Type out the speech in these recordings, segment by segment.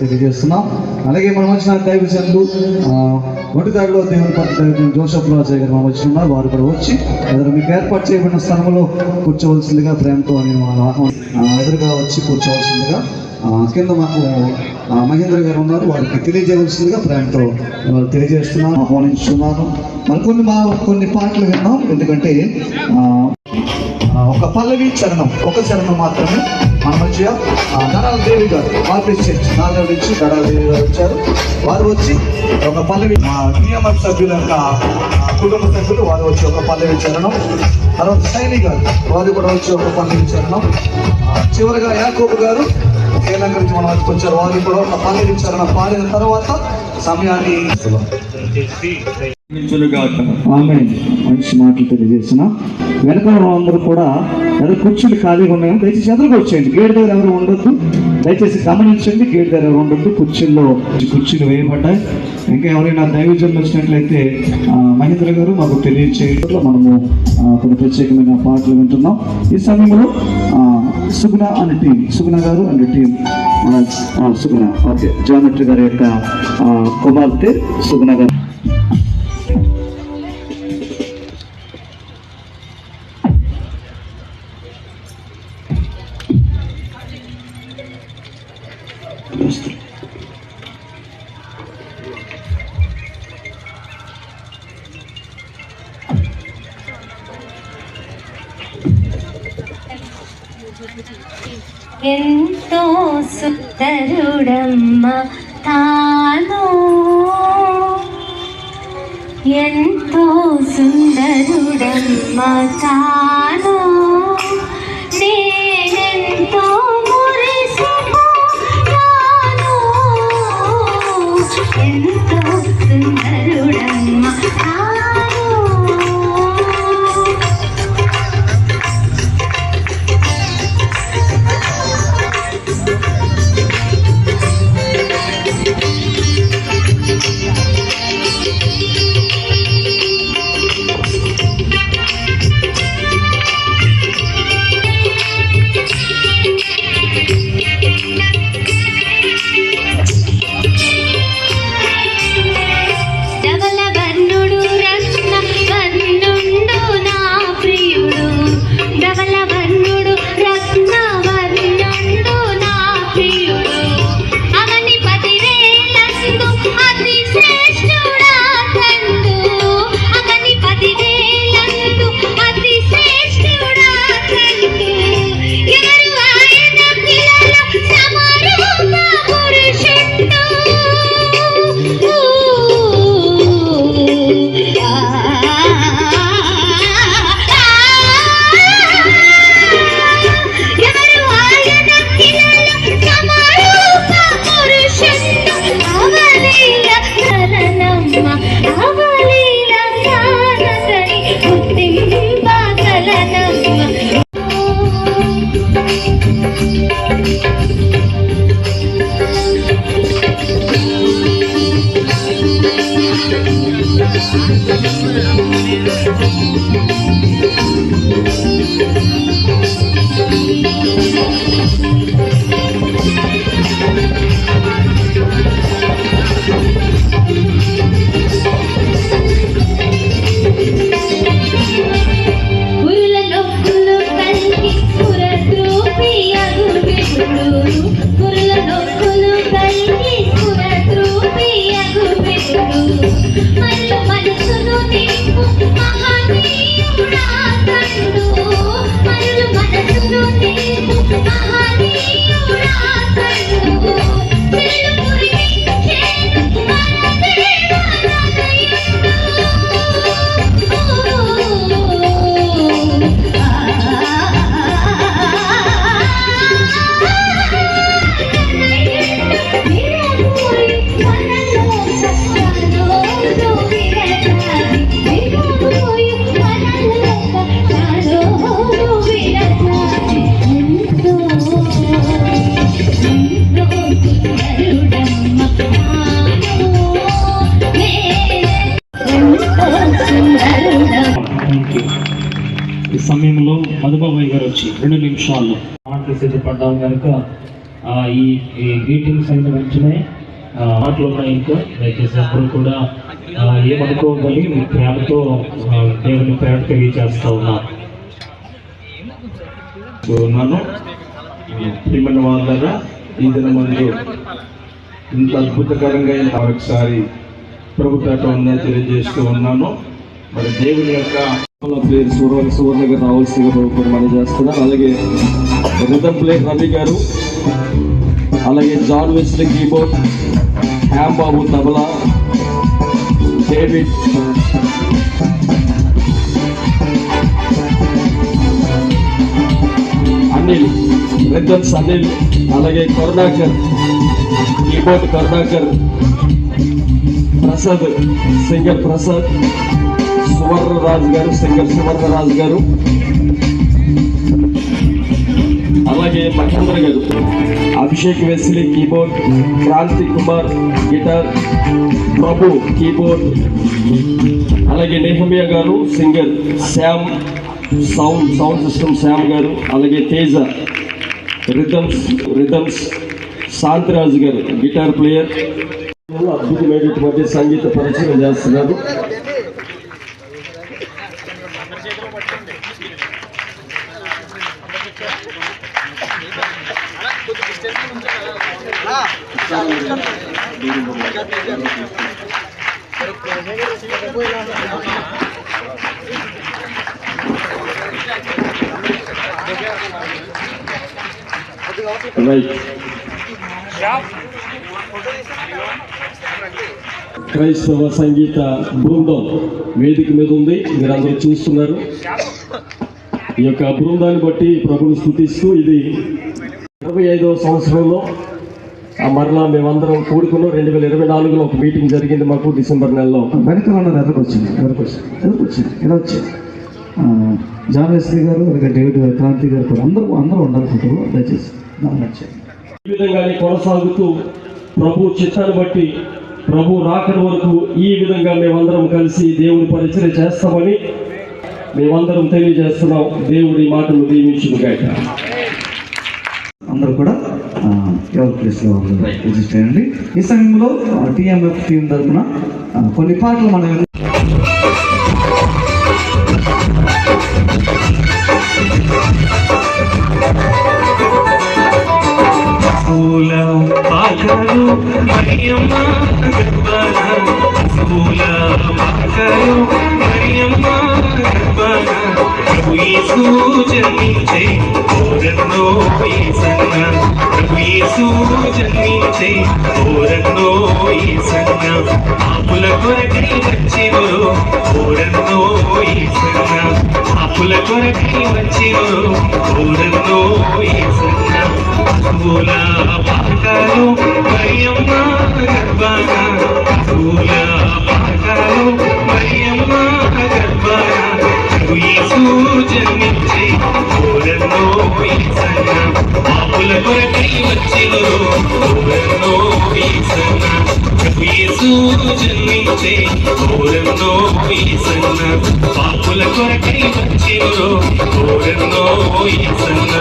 తెలియజేస్తున్నాం. అలాగే మనం వచ్చిన దైవజనులు ఒంటిదాడిలో దేవుని పట్ల జోసఫ్ రాజయ్య గారు మనం వచ్చి ఉన్నారు. వారు కూడా వచ్చి ఎదురు మీకు ఏర్పాటు చేయబడిన స్థలంలో కూర్చోవలసిందిగా ప్రేమతో నేను ఎదురుగా వచ్చి కూర్చోవలసిందిగా కింద మాకు మహేంద్ర గారు ఉన్నారు. వారికి తెలియజేయవలసిందిగా ప్రేమతో తెలియజేస్తున్నాను ఆహ్వానించున్నాను మరి కొన్ని మా కొన్ని పాటలు విన్నాం. ఎందుకంటే ఒక పల్లవి చరణం ఒక చరణం మాత్రమే మన దడాల దేవి గారు బాప్టిస్ట్ చర్చ్ నాలుగు నుంచి దడాల దేవి గారు వచ్చారు. వారు వచ్చి ఒక పల్లవి మా నియమ సభ్యుల యొక్క కుటుంబ సభ్యులు వారు వచ్చి ఒక పల్లవి చరణం తర్వాత శైలి గారు వారు కూడా వచ్చి ఒక పల్లవి చరణం చివరిగా యాకోబు గారు కేరళ నుంచి మన వచ్చారు. వారు కూడా ఒక పల్లవి చరణం పాడిన తర్వాత సమయాన్ని మంచి మాటలు తెలియజేసిన వెనక అందరూ కూడా ఏదో కుర్చీలు ఖాళీగా ఉన్నాయో? దయచేసి ఎదురుకు వచ్చేయండి. గేట్ దగ్గర ఎవరు ఉండొద్దు. దయచేసి గమనించండి గేట్ దగ్గర ఎవరు ఉండొద్దు. కుర్చీల్లో కుర్చీలు వేయబడ్డాయి. ఇంకా ఎవరైనా దైవజన్లు వచ్చినట్లయితే మహేంద్ర గారు మాకు తెలియచేయట్లో మనము కొన్ని ప్రత్యేకమైన పాటలు వింటున్నాం. ఈ సమయంలో సుగుణ అనే team Suguna garu and team Suguna. Okay. Geometry గారి యొక్క కుమార్తె సుగుణ గారు. ఎంతో సుందరుడమ్మ తాను ఎంతో సుందరుడమ్మ తాను Thank you. పడ్డాం కనుక ఈ ఈ మీటింగ్స్ అయిన వెంటనే మాటలు ఉన్నాయి ఇంకా దయచేసి అందరూ కూడా ఆ, మీ ప్రేమతో దేవుని ప్రేమ తెలియజేస్తూ ఉన్నాను ఉన్నాను ప్రియమైన వాళ్ళ ఈ దినమందు ఇంత అద్భుతకరంగా అయిన ఒకసారి ప్రభుత్వ ఉందని తెలియజేస్తూ ఉన్నాను. మరి దేవుని యొక్క పేరు సూర్య సూర్యగా రావాల్సిందిగా ప్రభుత్వం మనం చేస్తున్నాం అలాగే రిథమ్ ప్లేయర్ రవి గారు. అలాగే జాన్ వెస్లీ కీబోర్డ్ హ్యామ్ బాబు తబలా డేవిడ్ అనిల్ రిథమ్స్ అనిల్ అలాగే Karunakar keyboard Karunakar Prasad singer Prasad Suvarnaraju garu singer Suvarnaraju garu. అలాగే Mahendra garu Abhishek Wesley keyboard Kranthi Kumar guitar Prabhu keyboard. అలాగే Nehemiah garu singer Shyam sound sound system Shyam garu అలాగే Teja rhythms rhythms Shantiraju గారు guitar player. అద్భుతమైనటువంటి సంగీత పరిచయం చేస్తున్నారు. Right క్రైస్తవ సంగీత బృందం వేదిక మీద ఉంది. మీరందరూ చూస్తున్నారు. ఈ యొక్క బృందాన్ని బట్టి ప్రభుని స్థుతిస్తూ ఇది ఇరవై ఐదవ సంవత్సరంలో ఆ మరలా మేమందరం కూడుకున్నాం. రెండు వేల ఇరవై నాలుగులో ఒక మీటింగ్ జరిగింది మాకు డిసెంబర్ నెలలో. వెనకాల ఉన్నది ఎదురుకు వచ్చింది. ఎవరికి వచ్చింది. ఎవరికి వచ్చింది. ఎలా వచ్చింది? జాన్ వెస్లీ గారు అలాగే డేవిడ్ గారు క్రాంతి గారు కూడా అందరూ అందరూ ఉండాలి దయచేసి. ఈ విధంగానే కొనసాగుతూ ప్రభు చిత్తాన్ని బట్టి ప్రభు రాకడి వరకు ఈ విధంగా మేమందరం కలిసి దేవుని పరిచయం చేస్తామని మేమందరం తెలియజేస్తున్నాం. దేవుడి మాటలు దీవించును గాక అందరూ కూడా ఎవరి ప్లేస్లో రిజిస్టర్ అయ్యండి ఈ సమయంలో టీఎంఎఫ్ టీం తరఫున కొన్ని పాటలు మనం మరియమ్మ ఓరన్నో యేసన్న ప్రభు యేసు జన్మించే ఓరన్నో యేసన్న ఆపుల కొరకై వచ్చినో ఓరన్నో యేసన్న ఆపుల కొరకై వచ్చినో ఓరన్నో యేసన్న పూల పాకలు మరియమ్మ గర్భన. పూల పాకలు మరియమ్మ గర్భన. యేసు జన్మించే ఓరన్నో యేసన్న పాపుల కొరకై వచ్చినో ఓరన్నో యేసన్న యేసు జన్మించే ఓరన్నో యేసన్న పాపుల కొరకై వచ్చినో ఓరన్నో యేసన్న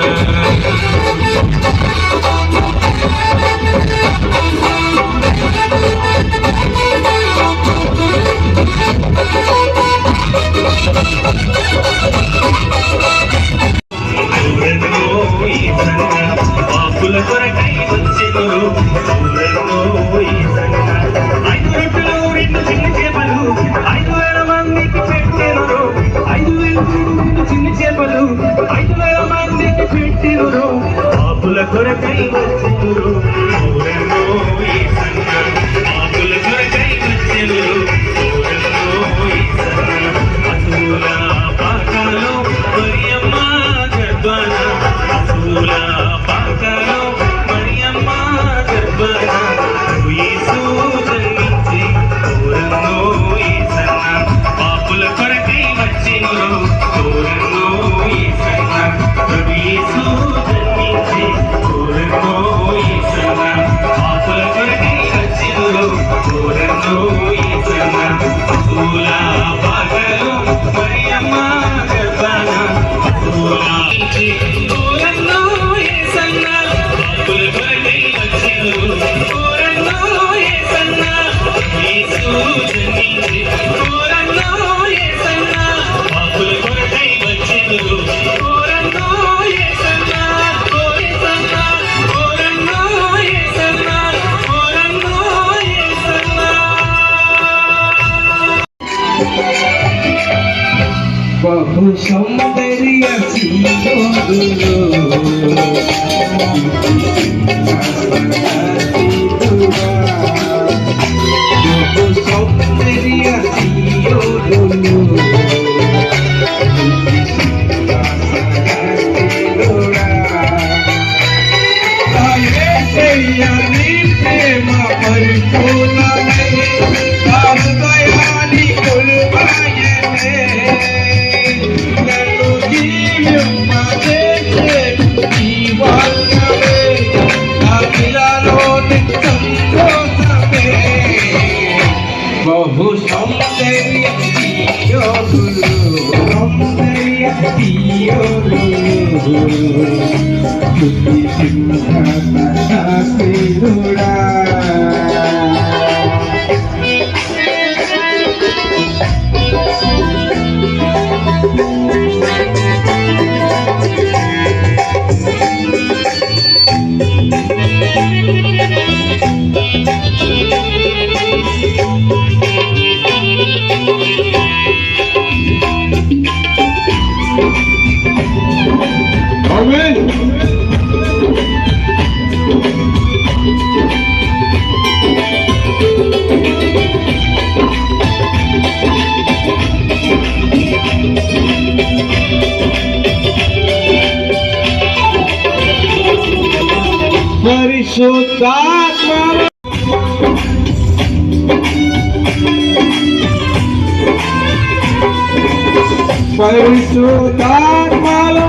పరిశుద్ధాత్మలో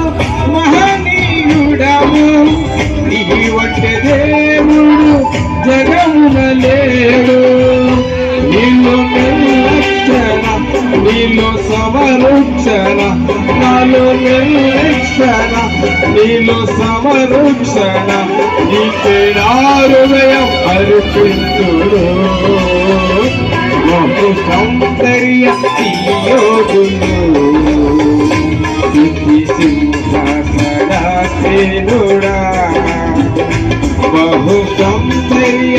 మహనీయుడము నీ వంటి దేవుడు జగమున లేడు. నీలో నిర్లక్షణ నీలో సమరుక్షణ నాలో నిర్లక్షణ నీలో సమరుక్షణ నీ పేరారుదయం అర్పించుడు బహు సౌందర్య యోగులు స్థితి సింహాసనాసీనుడా బహు సౌందర్య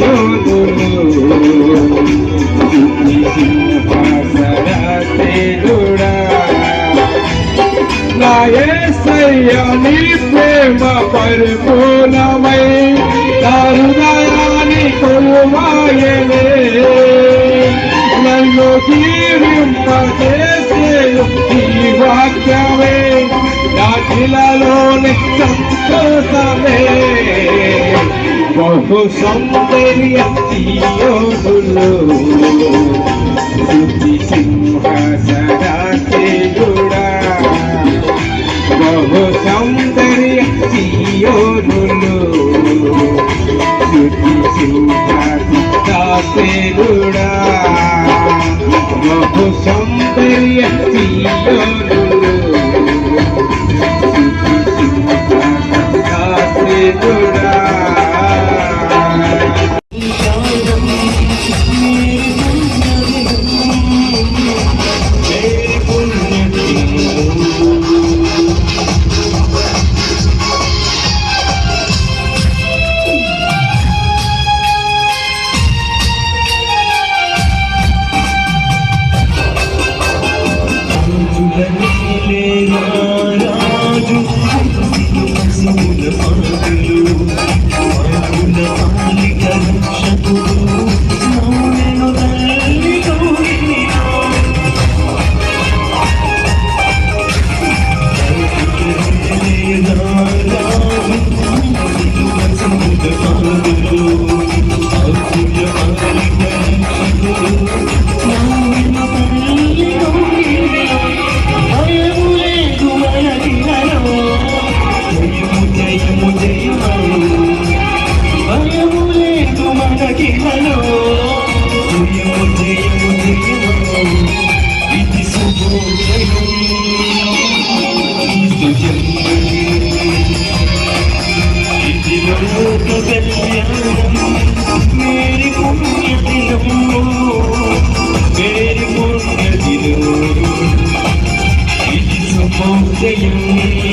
యోగులు స్థితి సింహాసనాసీనుడా ప్రేమ పరిపూర్ణమై నా హృదయాన్ని కొలువాయనే. నన్ను తీరింపదే వాక్యమే నా శిలలోని సంతోషమే బహు సౌందర్య యోగులు శుద్ధి సింహాసనాసీనుడా బహు సౌందర్య సియోనులు స్తుతి సింహాసనాసీనుడా బహు సౌ 天地有路。కళ్యాణం మేరీ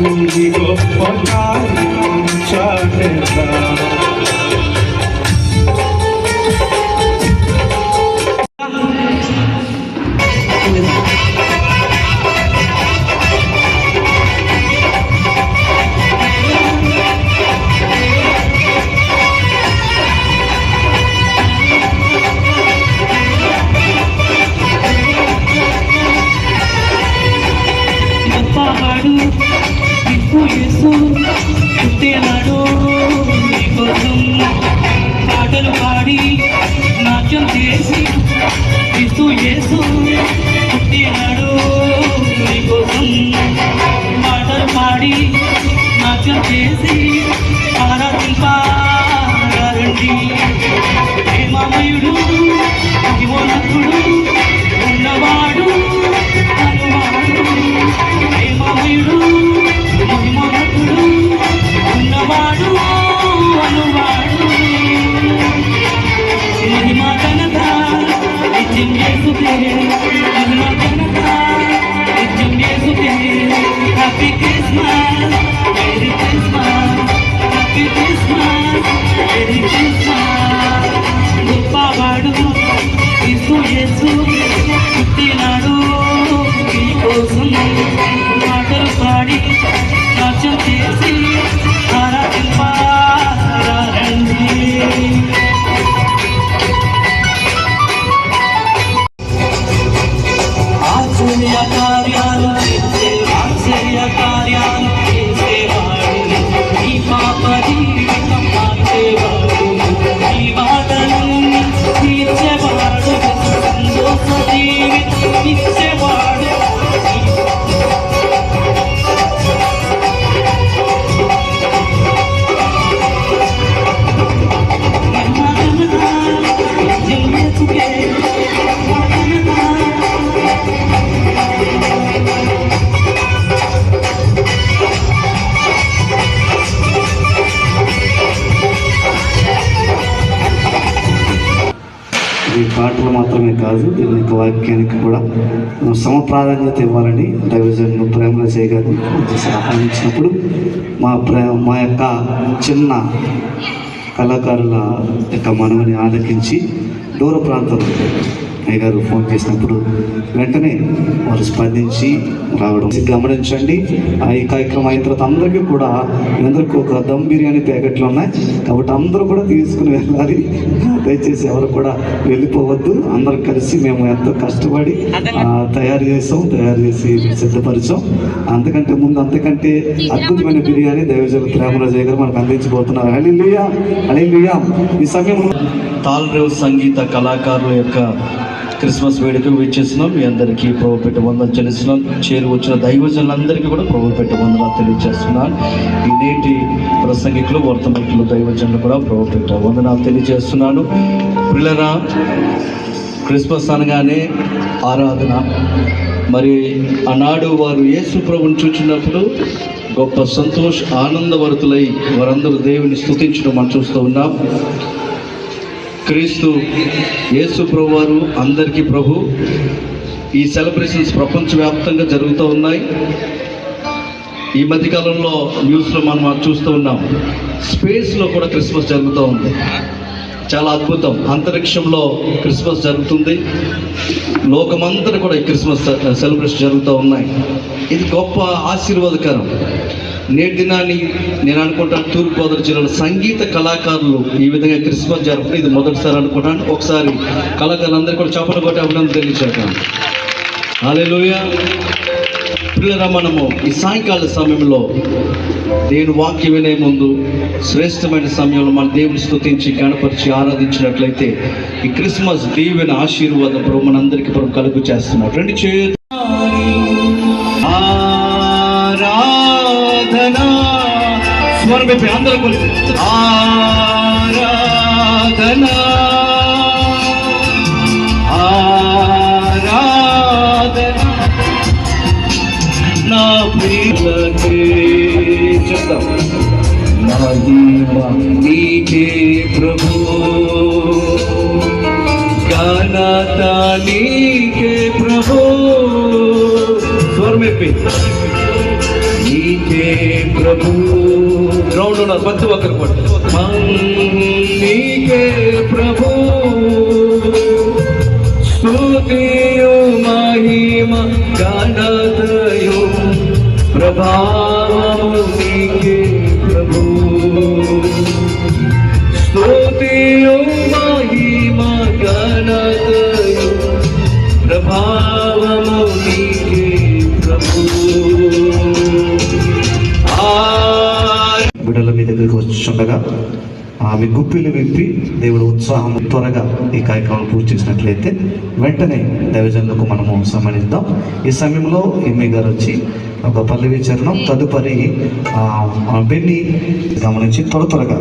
నీ గొప్ప కార్యం వాక్యానికి కూడా సమ ప్రాధాన్యత ఇవ్వాలని దైవజన్ ప్రేమల చేయగారు ఆహ్వానించినప్పుడు మా ప్రే మా యొక్క చిన్న కళాకారుల యొక్క మనవిని ఆలకించి దూర ప్రాంతంలో అయ్యగారు ఫోన్ చేసినప్పుడు వెంటనే వారు స్పందించి రావడం. గమనించండి ఆ ఈ కార్యక్రమం అయిన తర్వాత అందరికీ కూడా అందరికీ ఒక దమ్ బిర్యానీ ప్యాకెట్లు ఉన్నాయి. కాబట్టి అందరూ కూడా తీసుకుని వెళ్ళాలి. దయచేసి ఎవరు కూడా వెళ్ళిపోవద్దు. అందరం కలిసి మేము ఎంతో కష్టపడి తయారు చేసాం తయారు చేసి సిద్ధపరిచాం. అంతకంటే ముందు అంతకంటే అద్భుతమైన బిర్యానీ దైవజన ప్రేమరాజయ్య గారు మనకు అందించబోతున్నారు. హలిలుయా హలిలుయా ఈ సమయంలో తాల్రేవ్ సంగీత కళాకారుల యొక్క క్రిస్మస్ వేడుక విచ్చేస్తున్నాం. మీ అందరికీ ప్రభు పెట్టి వందలు చెల్లిస్తున్నాం. చేరు వచ్చిన దైవజనులందరికీ కూడా ప్రభు పెట్టి వందలు తెలియజేస్తున్నాను ఈ నేటి ప్రసంగికులు వర్తమికులు దైవజనులు కూడా ప్రభు పెట్ట వందనాలు తెలియజేస్తున్నాను. పిల్లరా క్రిస్మస్ అనగానే ఆరాధన. మరి ఆనాడు వారు యేసు ప్రభుని చూచినప్పుడు గొప్ప సంతోష ఆనందవరతులై వారందరూ దేవుని స్థుతించడం మనం చూస్తూ ఉన్నాం. క్రీస్తు యేసు ప్రభు వారు అందరికీ ప్రభు ఈ సెలబ్రేషన్స్ ప్రపంచవ్యాప్తంగా జరుగుతూ ఉన్నాయి. ఈ మధ్యకాలంలో న్యూస్లో మనం చూస్తూ ఉన్నాం. స్పేస్లో కూడా క్రిస్మస్ జరుగుతూ ఉంది. చాలా అద్భుతం. అంతరిక్షంలో క్రిస్మస్ జరుగుతుంది. లోకమంతా కూడా ఈ క్రిస్మస్ సెలబ్రేషన్ జరుగుతూ ఉన్నాయి. ఇది గొప్ప ఆశీర్వాదకరం. నేటి దినాన్ని నేను అనుకుంటాను తూర్పుగోదావరి జిల్లాలో సంగీత కళాకారులు ఈ విధంగా క్రిస్మస్ జరపడం ఇది మొదటిసారి అనుకుంటాను. ఒకసారి కళాకారులందరూ కూడా చప్పట్లు కొట్టి అభినందన తెలియచేద్దాం హల్లెలూయా. పిల్లరా మనము ఈ సాయంకాల సమయంలో దేవుని వాక్యం వినే ముందు శ్రేష్టమైన సమయంలో మన దేవుని స్థుతించి గణపరిచి ఆరాధించినట్లయితే ఈ క్రిస్మస్ దీవెన ఆశీర్వాదం ప్రభు మనందరికీ ప్రభు కలుగు చేస్తున్నాం రెండు చేయ స్వరం విప్పి అందరూ కలిసి ఆరాధన ఆరాధన నా ప్రియులకే చెప్తాం మహిమ నీకే ప్రభు ఘనత నీకే ప్రభు చెప్పి నీకే ప్రభు గ్రౌండ్ ఉన్నారు ప్రతి ఒక్కరు కూడా నీకే ప్రభు స్తుతియు మహిమ ఘనతయు ప్రభావము ఆమె గుప్పిలు విప్పి దేవుడు ఉత్సాహం త్వరగా ఈ కార్యక్రమం పూర్తి చేసినట్లయితే వెంటనే దైవజనులకు మనము సన్మానిద్దాం. ఈ సమయంలో ఎమ్మె గారు వచ్చి ఒక పల్లవి చరణం తదుపరి ఆ, బెన్ని గమనించి త్వర త్వరగా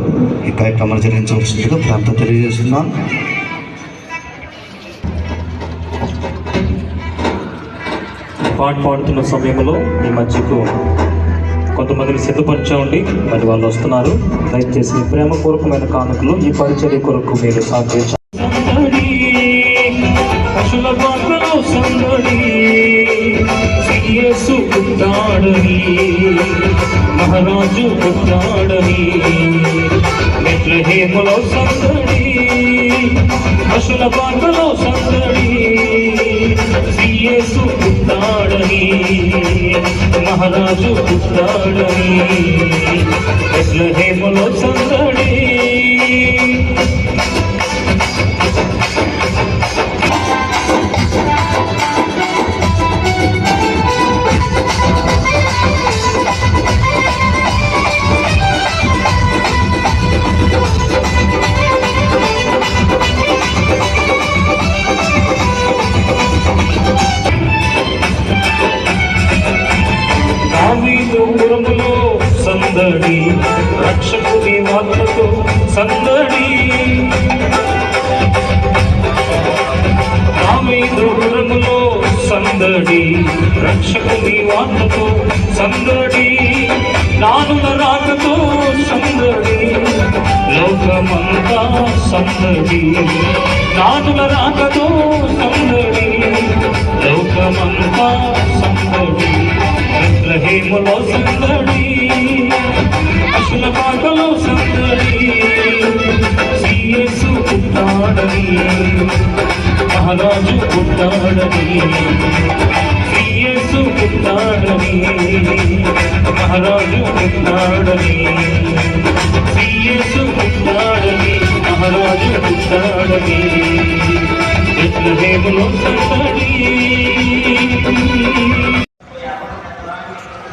ఈ కార్యక్రమాన్ని జరిగించవలసిందిగా ప్రాంతం తెలియజేస్తున్నాను. పాట పాడుతున్న సమయంలో ఈ మధ్యకు కొంతమందిని సిద్ధపరచండి మరి వాళ్ళు వస్తున్నారు. దయచేసి ప్రేమపూర్వకమైన కానుకలు ఈ పరిచర్య కొరకు మీరు సాధ్యం పశుల సందడి పుట్టాడని మహారాజు హేమలో సందడి పశుల పాత్రలో సందడి యేసు పుట్టాడని మహారాజు పుట్టాడని మెట్లహేమలో హేమలో దావీదు సందడి. దావీదు పురములో సందడి. రక్షకుని వార్తతో సందడి. నానుల రాకతో సందడి. లోకమంతా సందడి. నానుల రాకతో సందడి. లోకమంతా సందడి. రహేములో సందడి. అసల పాటలో సందడి. పుట్టాడని మహారాజు పుట్టాడని సీయసు పుట్టాడని మహారాజు పుట్టాడని సీయసు పుట్టాడని మహారాజు పుట్టాడని రహేములో సందడి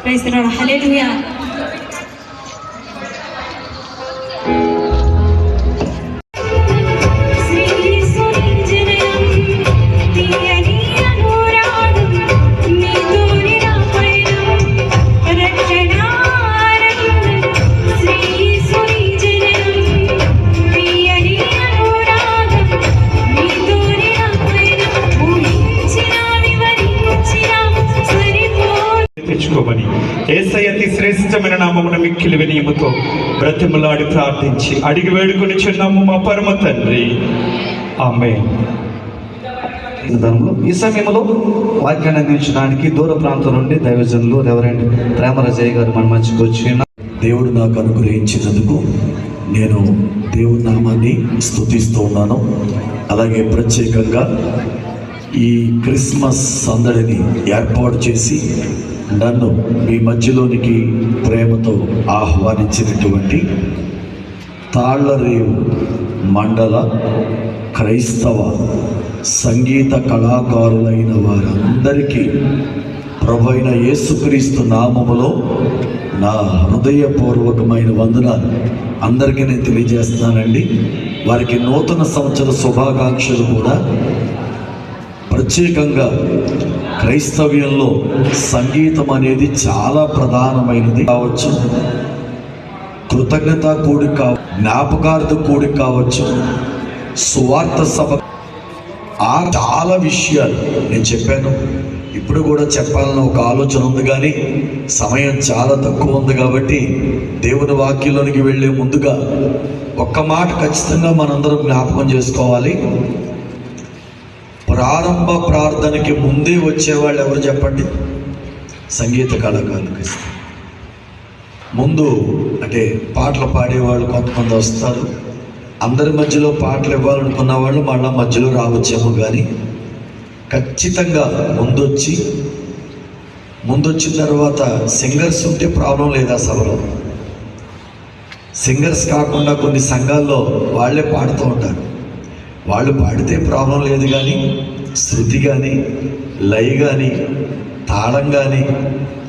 Praise the Lord. Hallelujah. ప్రార్థించి అడిగి వేడుకొని చిన్నాము మా పరమ తండ్రి. ఆమె ఈ సమయంలో వాక్యాన్ని అందించడానికి దూర ప్రాంతం నుండి దైవజనులు రెవరెండ్ ప్రేమరాజయ్య గారు మన మధ్యకి వచ్చి ఉన్నారు. దేవుడు నాకు అనుగ్రహించినందుకు నేను దేవుని నామాన్ని స్తుతిస్తూ ఉన్నాను. అలాగే ప్రత్యేకంగా ఈ క్రిస్మస్ సందడిని ఏర్పాటు చేసి నన్ను మీ మధ్యలోనికి ప్రేమతో ఆహ్వానించినటువంటి తాళ్ళరేవు మండల క్రైస్తవ సంగీత కళాకారులైన వారందరికీ ప్రభు అయిన యేసుక్రీస్తు నామములో నా హృదయపూర్వకమైన వందనాలు. అందరికీ నేను తెలియజేస్తున్నానండి. వారికి నూతన సంవత్సర శుభాకాంక్షలు కూడా. ప్రత్యేకంగా క్రైస్తవ్యంలో సంగీతం అనేది చాలా ప్రధానమైనది కావచ్చు. కృతజ్ఞత కూడి కావ జ్ఞాపకార్థ కూడి కావచ్చు. సువార్త సభ ఆ చాలా విషయాలు నేను చెప్పాను. ఇప్పుడు కూడా చెప్పాలని ఒక ఆలోచన ఉంది కానీ సమయం చాలా తక్కువ ఉంది కాబట్టి దేవుని వాక్యంలోనికి వెళ్ళే ముందుగా ఒక్క మాట ఖచ్చితంగా మనందరం జ్ఞాపకం చేసుకోవాలి. ప్రారంభ ప్రార్థనకి ముందే వచ్చేవాళ్ళు ఎవరు చెప్పండి? సంగీత కళాకారులకు ఇస్తారు ముందు అంటే పాటలు పాడేవాళ్ళు కొంతమంది వస్తారు. అందరి మధ్యలో పాటలు ఇవ్వాలనుకున్న వాళ్ళు మళ్ళీ మధ్యలో రావచ్చేమో కానీ ఖచ్చితంగా ముందొచ్చి ముందొచ్చిన తర్వాత సింగర్స్ ఉంటే ప్రాబ్లం లేదా సభలో సింగర్స్ కాకుండా కొన్ని సంఘాల్లో వాళ్ళే పాడుతూ ఉంటారు. వాళ్ళు పాడితే ప్రాబ్లం లేదు కానీ శృతి కానీ లయ కానీ తాళం కానీ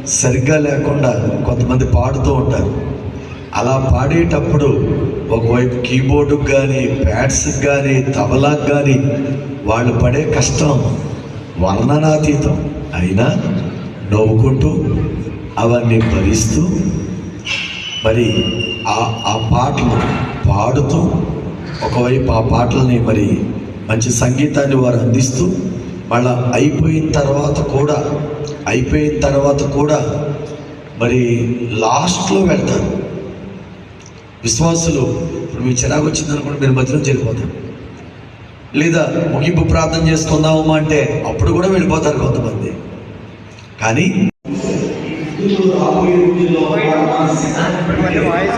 సరిగ్గా లేకుండా కొంతమంది పాడుతూ ఉంటారు. అలా పాడేటప్పుడు ఒకవైపు కీబోర్డుకు కానీ ప్యాడ్స్కి కానీ తబలాకు కానీ వాళ్ళు పడే కష్టం వర్ణనాతీతం. అయినా నవ్వుకుంటూ అవన్నీ భరిస్తూ మరి ఆ ఆ పాటలు పాడుతూ ఒకవైపు ఆ పాటలని మరి మంచి సంగీతాన్ని వారు అందిస్తూ మళ్ళీ అయిపోయిన తర్వాత కూడా అయిపోయిన తర్వాత కూడా మరి లాస్ట్లో వెళ్తారు విశ్వాసులు ఇప్పుడు మీ చిరాకు వచ్చిందనుకోండి మీరు మధ్యలో వెళ్ళిపోతారు లేదా ముగింపు ప్రార్థన చేసుకుందామా అంటే అప్పుడు కూడా వెళ్ళిపోతారు కొంతమంది. కానీ వాయిస్